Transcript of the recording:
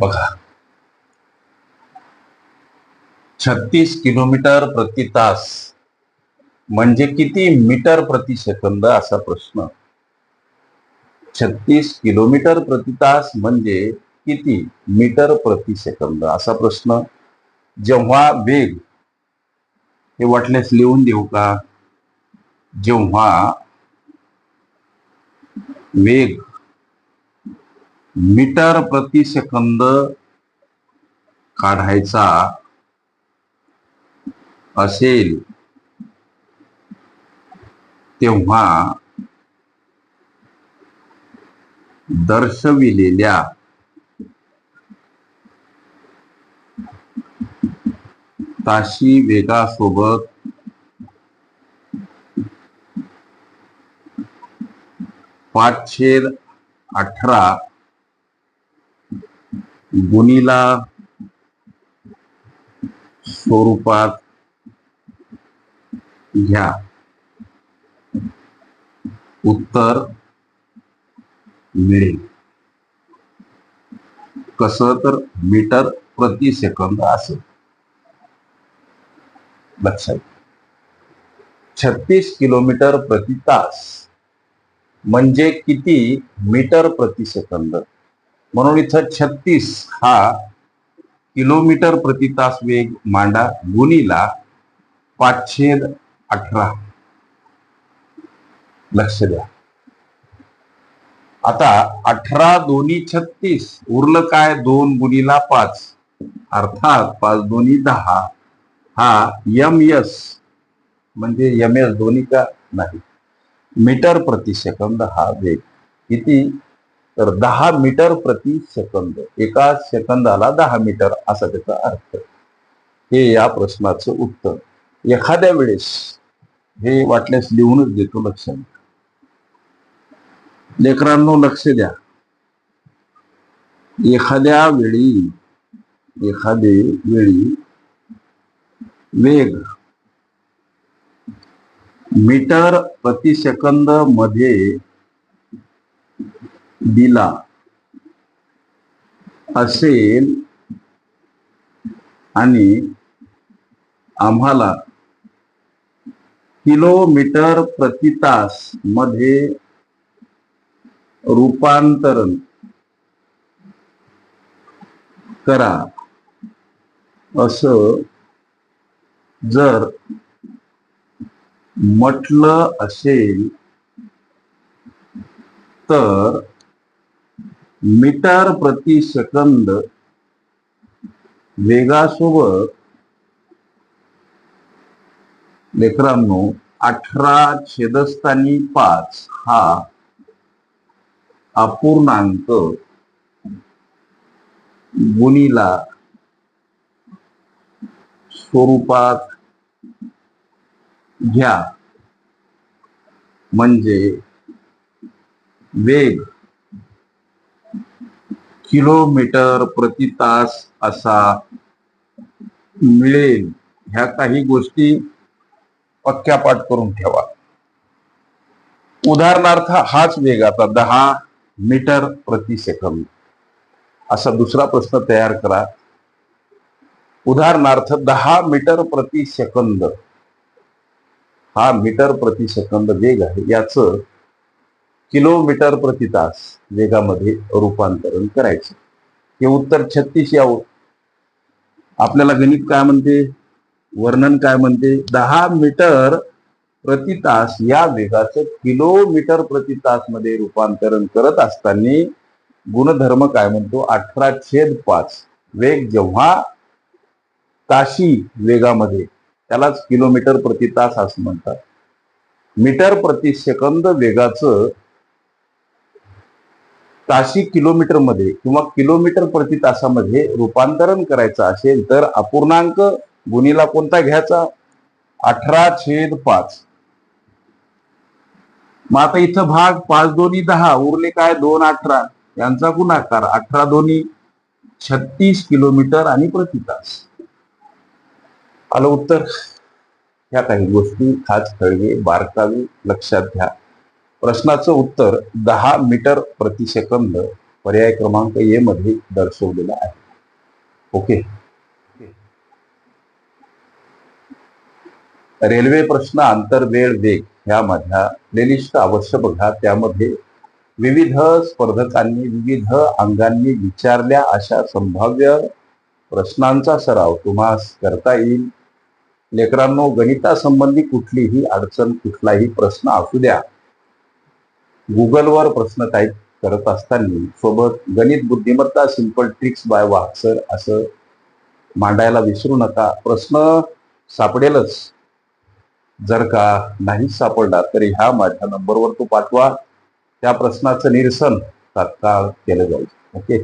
बघा. छत्तीस किलोमीटर प्रति तास म्हणजे किती मीटर प्रति सेकंद असा प्रश्न. छत्तीस किलोमीटर प्रति तास म्हणजे किती मीटर प्रति सेकंद असा प्रश्न. जेव्हा वेग हे वाटल्यास लिहून देऊ का? जेव्हा वेग मीटर प्रति सेकंद काढायचा असेल तेव्हा दर्शविलेल्या ताशी वेगासोबत पाचशे अठरा गुणीला स्वरूपात घ्या. उत्तर मिळेल. कस तर मीटर प्रति सेकंद असेल. लक्षात छत्तीस किलोमीटर प्रति तास. म्हणजे किती मीटर प्रति सेकंद? म्हणून इथं छत्तीस हा किलोमीटर प्रति तास वेग मांडा गुणीला पाचशे अठरा. लक्ष द्या. आता अठरा दोन्ही छत्तीस उरलं काय? दोन गुणीला पाच. अर्थात पाच दोन्ही दहा हा यम एस म्हणजे एम एस दोन्ही का नाही? मीटर प्रति सेकंद हा वेग. किती? तर दहा मीटर प्रति सेकंद. एका सेकंदाला दहा मीटर असा त्याचा अर्थ. हे या प्रश्नाचं उत्तर. एखाद्या वेळेस हे वाटल्यास लिहूनच देतो लक्षात. लेकरांनो लक्ष द्या. एखाद्या वेळी एखादे वेळी वेग मीटर प्रति सेकंदमध्ये दिला. असेल आणि आम्हाला किलोमीटर प्रति तासमध्ये रूपांतरण करा. असं जर म्हटलं असेल तर मीटर प्रति सेकंद वेगासोबत लेकरांनो अठरा छेदस्थानी पाच हा अपूर्णांक गुणीला स्वरूपात घ्या. म्हणजे वेग किलोमीटर प्रति तास असा मिळेल. ह्या काही गोष्टी पक्क्यापाठ करून ठेवा. उदाहरणार्थ हाच वेग आता दहा मीटर प्रति सेकंद. असा दुसरा प्रश्न तयार करा. उदाहरणार्थ दहा मीटर प्रति सेकंद. हा मीटर प्रति सेकंद वेग आहे. याच किलोमीटर प्रति तास वेगामध्ये रूपांतरण करायचं. हे उत्तर छत्तीस यावं. आपल्याला गणित काय म्हणते? वर्णन काय म्हणते? दहा मीटर प्रति तास या वेगाचं किलोमीटर प्रति तासमध्ये रूपांतरण करत असताना गुणधर्म काय म्हणतो? अठरा छेद पाच. वेग जेव्हा ताशी वेगामध्ये त्यालाच किलोमीटर प्रति तास असं म्हणतात. मीटर प्रति सेकंद वेगाचं ताशी किलोमीटरमध्ये किंवा किलोमीटर प्रति तासामध्ये रूपांतरण करायचं असेल तर अपूर्णांक गुणीला कोणता घ्यायचा? अठरा छेद पाच. मग आता इथं भाग पाच दोन्ही दहा उरले काय? दोन अठरा. यांचा गुणाकार अठरा दोन्ही छत्तीस किलोमीटर आणि प्रति तास. आलं उत्तर? ह्या काही गोष्टी खास कळवे बारकावी लक्षात घ्या. प्रश्नाचं उत्तर दहा मीटर प्रतिसेकंद पर्याय क्रमांक ए मध्ये दर्शवलेला आहे. ओके? रेल्वे प्रश्न आंतरवेळ वेग ह्या माझ्या प्लेलिस्ट अवश्य बघा. त्यामध्ये विविध स्पर्धकांनी विविध अंगांनी विचारल्या अशा संभाव्य प्रश्नांचा सराव तुम्हास करता येईल. लेकरांनो गणितासंबंधी कुठलीही अडचण कुठलाही प्रश्न असू द्या. गुगलवर प्रश्न टाईप करत असताना सोबत गणित बुद्धिमत्ता सिंपल ट्रिक्स बाय वाक्सर असं मांडायला विसरू नका. प्रश्न सापडेलच. जर का नाही सापडला तरी ह्या माझ्या नंबरवर तो पाठवा. त्या प्रश्नाचं निरसन तात्काळ केलं जाईल. ओके